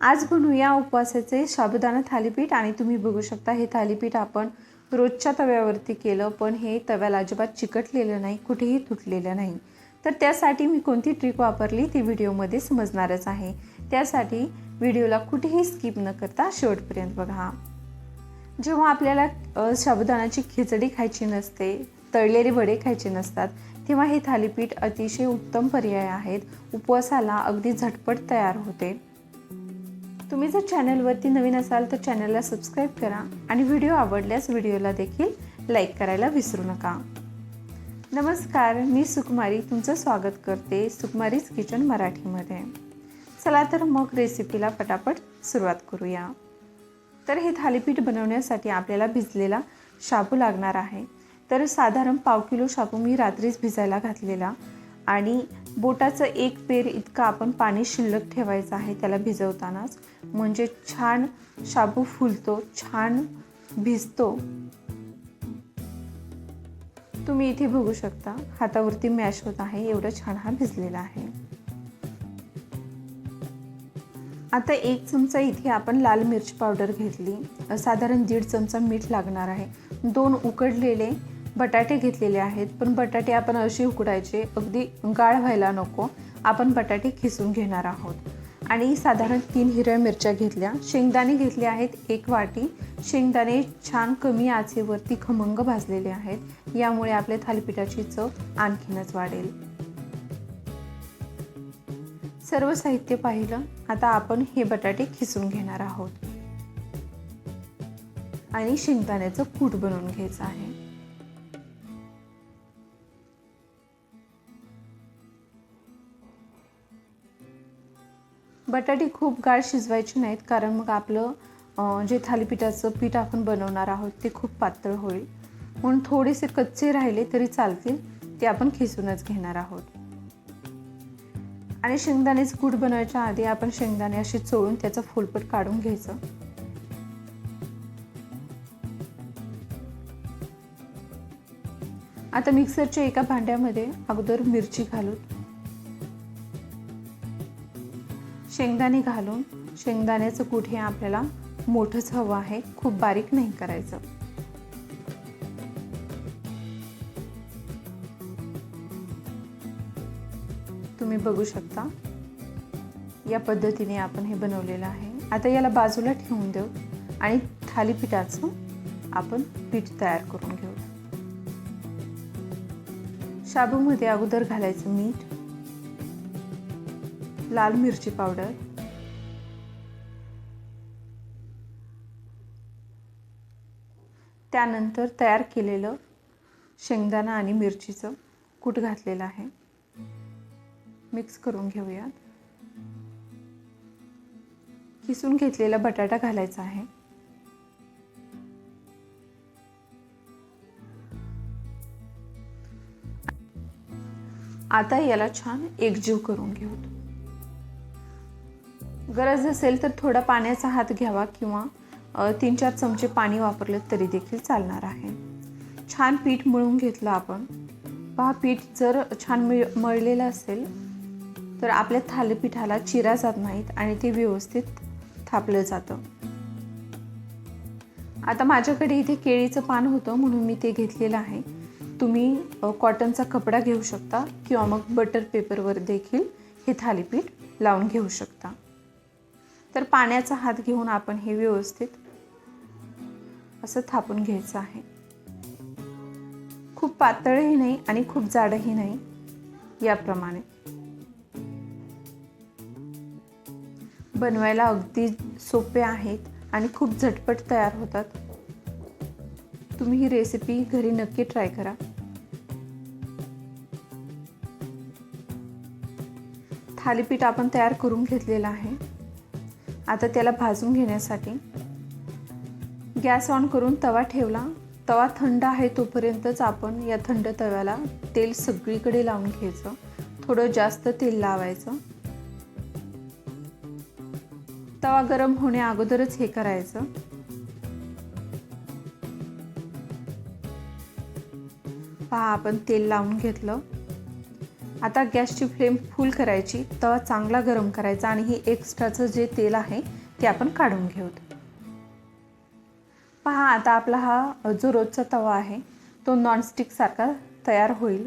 आज बनवूया उपवासाचे साबुदाणा थालीपीठ आणि तुम्ही बघू शकता हे थालीपीठ आपण रोजच्या तव्यावरती केलं पण हे तव्याला अजिबात चिकटलेलं नाही कुठेही तुटलेलं नाही. तर त्यासाठी मी कोणती ट्रिक वापरली ती व्हिडिओमध्ये समजणारच आहे. त्यासाठी व्हिडिओला कुठेही स्किप न करता शेवटपर्यंत बघा. जेव्हा आपल्याला साबुदाणाची खिचडी खायची नसते तळलेले वडे खायचे नसतात तेव्हा हे थालीपीठ अतिशय उत्तम पर्याय आहेत. उपवासाला अगदी झटपट तयार होते. तुम्ही जर चॅनलवरती नवीन असाल तर चॅनलला सबस्क्राईब करा आणि व्हिडिओ आवडल्यास व्हिडिओला देखील लाईक करायला विसरू नका. नमस्कार मी सुकुमारी तुमचं स्वागत करते सुकुमारीज किचन मराठीमध्ये. चला तर मग रेसिपीला पटापट सुरुवात करूया. तर हे थालीपीठ बनवण्यासाठी आपल्याला भिजलेला शाबू लागणार आहे. तर साधारण पाव किलो शाबू मी रात्रीच भिजायला घातलेला आणि बोटाचं एक पेर इतकं आपण पाणी शिल्लक ठेवायचं आहे त्याला भिजवतानाच. म्हणजे छान शाबू फुलतो छान भिजतो. तुम्ही इथे बघू शकता हातावरती मॅश होत आहे एवढं छान हा भिजलेला आहे. आता एक चमचा इथे आपण लाल मिरची पावडर घेतली. साधारण दीड चमचा मीठ लागणार आहे. दोन उकडलेले बटाटे घेतलेले आहेत पण बटाटे आपण असे उकडायचे अगदी गाळ व्हायला नको आपण बटाटे खिसून घेणार आहोत. आणि साधारण तीन हिरव्या मिरच्या घेतल्या. शेंगदाणे घेतले आहेत एक वाटी. शेंगदाणे छान कमी आचेवरती खमंग भाजलेले आहेत. यामुळे आपल्या थालीपीठाची चव आणखीनच वाढेल. सर्व साहित्य पाहिलं आता आपण हे बटाटे खिसून घेणार आहोत. आणि शेंगदाण्याचं कूट बनवून घ्यायचं आहे. बटाटे खूप गाळ शिजवायचे नाहीत कारण मग आपलं जे थालीपीठाचं पीठ आपण बनवणार आहोत ते खूप पातळ होईल. म्हणून थोडेसे कच्चे राहिले तरी चालतील ते आपण खिसूनच घेणार आहोत. आणि शेंगदाणेच कूट बनवायच्या आधी आपण शेंगदाणे असे चोळून त्याचं फुलपट काढून घ्यायचं. आता मिक्सरच्या एका भांड्यामध्ये अगोदर मिरची घालून शेंगदाणे घालून शेंगदाण्याचं कूट हे आपल्याला मोठंच हवं आहे. खूप बारीक नाही करायचं. तुम्ही बघू शकता. या पद्धतीने आपण हे बनवलेलं आहे. आता याला बाजूला ठेवून देऊ आणि थालीपीठाचं आपण पीठ तयार करून घेऊ. शाबूमध्ये अगोदर घालायचं मीठ लाल मिरची पावडर. त्यानंतर तयार केलेलं शेंगदाणा आणि मिरचीचं कूट घातलेलं आहे. मिक्स करून घेऊयात. किसून घेतलेला बटाटा घालायचा आहे. आता याला छान एकजीव करून घेऊ गरज असेल तर थोडा पाण्याचा हात घ्यावा किंवा तीन चार चमचे पाणी वापरले तरी देखील चालणार आहे. छान पीठ मळून घेतलं आपण. पहा पीठ जर छान मिळ मळलेलं असेल तर आपल्या थालीपीठाला चिरा जात नाहीत आणि ते व्यवस्थित थापलं जातं. आता माझ्याकडे इथे केळीचं पान होतं म्हणून मी ते घेतलेलं आहे. तुम्ही कॉटनचा कपडा घेऊ शकता किंवा मग बटर पेपरवर देखील हे थालीपीठ लावून घेऊ शकता. तर पाण्याचा हात घेऊन आपण हे व्यवस्थित असं थापून घ्यायचं आहे. खूप पातळही नाही आणि खूप जाडही नाही याप्रमाणे. बनवायला अगदी सोपे आहेत आणि खूप झटपट तयार होतात. तुम्ही ही रेसिपी घरी नक्की ट्राय करा. थालीपीठ आपण तयार करून घेतलेलं आहे. आता त्याला भाजून घेण्यासाठी गॅस ऑन करून तवा ठेवला. तवा थंड आहे तोपर्यंतच आपण या थंड तव्याला तेल सगळीकडे लावून घ्यायचं. थोडं जास्त तेल लावायचं. तवा गरम होण्या अगोदरच हे करायचं. पहा आपण तेल लावून घेतलं. आता गॅसची फ्लेम फुल करायची तवा चांगला गरम करायचा आणि हे एक्स्ट्राचं जे तेल आहे ते आपण काढून घेऊत पहा आता आपला हा जो रोजचा तवा आहे तो नॉनस्टिक सारखा तयार होईल.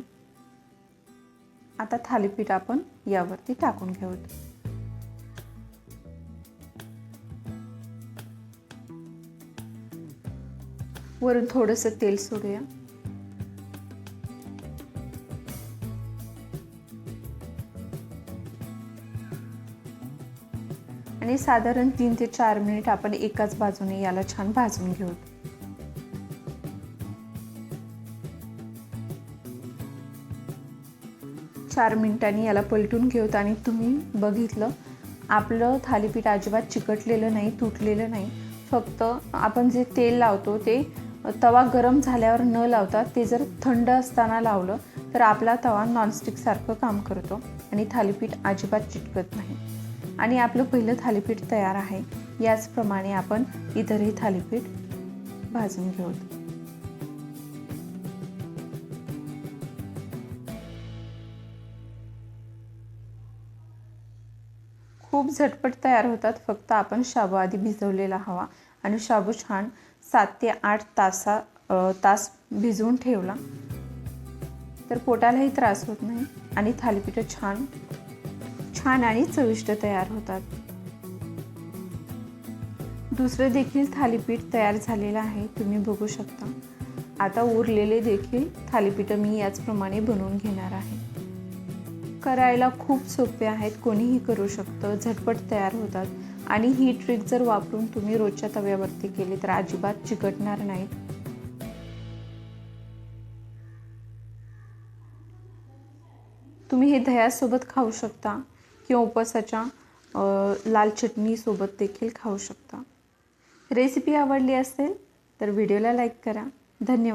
आता थालीपीठ आपण यावरती टाकून घेऊत वरून थोडंसं तेल सोडूया. आणि साधारण तीन ते चार मिनिट आपण एकाच बाजूने याला छान भाजून घेऊ. चार मिनिटांनी याला पलटून घेऊत आणि तुम्ही बघितलं आपलं थालीपीठ अजिबात चिकटलेलं नाही तुटलेलं नाही. फक्त आपण जे तेल लावतो ते तवा गरम झाल्यावर न लावता ते जर थंड असताना लावलं तर आपला तवा नॉनस्टिकसारखं काम करतो आणि थालीपीठ अजिबात चिटकत नाही. आणि आपलं पहिलं थालीपीठ तयार आहे. याचप्रमाणे आपण इतरही थालीपीठ भाजून घेऊ. खूप झटपट तयार होतात. फक्त आपण शाबू आधी भिजवलेला हवा आणि शाबू छान सात ते आठ तासा तास भिजवून ठेवला. तर पोटालाही त्रास होत नाही आणि थालीपीठं छान छान आणि चविष्ट तयार होतात. दुसरं देखील थालीपीठ तयार झालेलं आहे तुम्ही बघू शकता. आता उरलेले देखील थालीपीठं मी याचप्रमाणे बनवून घेणार आहे. करायला खूप सोपे आहेत कोणीही करू शकतं झटपट तयार होतात. आणि ही ट्रिक जर वापरून तुम्ही रोजच्या तव्यावरती केली तर अजिबात चिकटणार नाहीत तुम्ही हे दह्यासोबत खाऊ शकता. किंवा उपवासाच्या लाल चटणीसोबत देखील खाऊ शकता. रेसिपी आवडली असेल तर व्हिडिओला लाईक करा. धन्यवाद.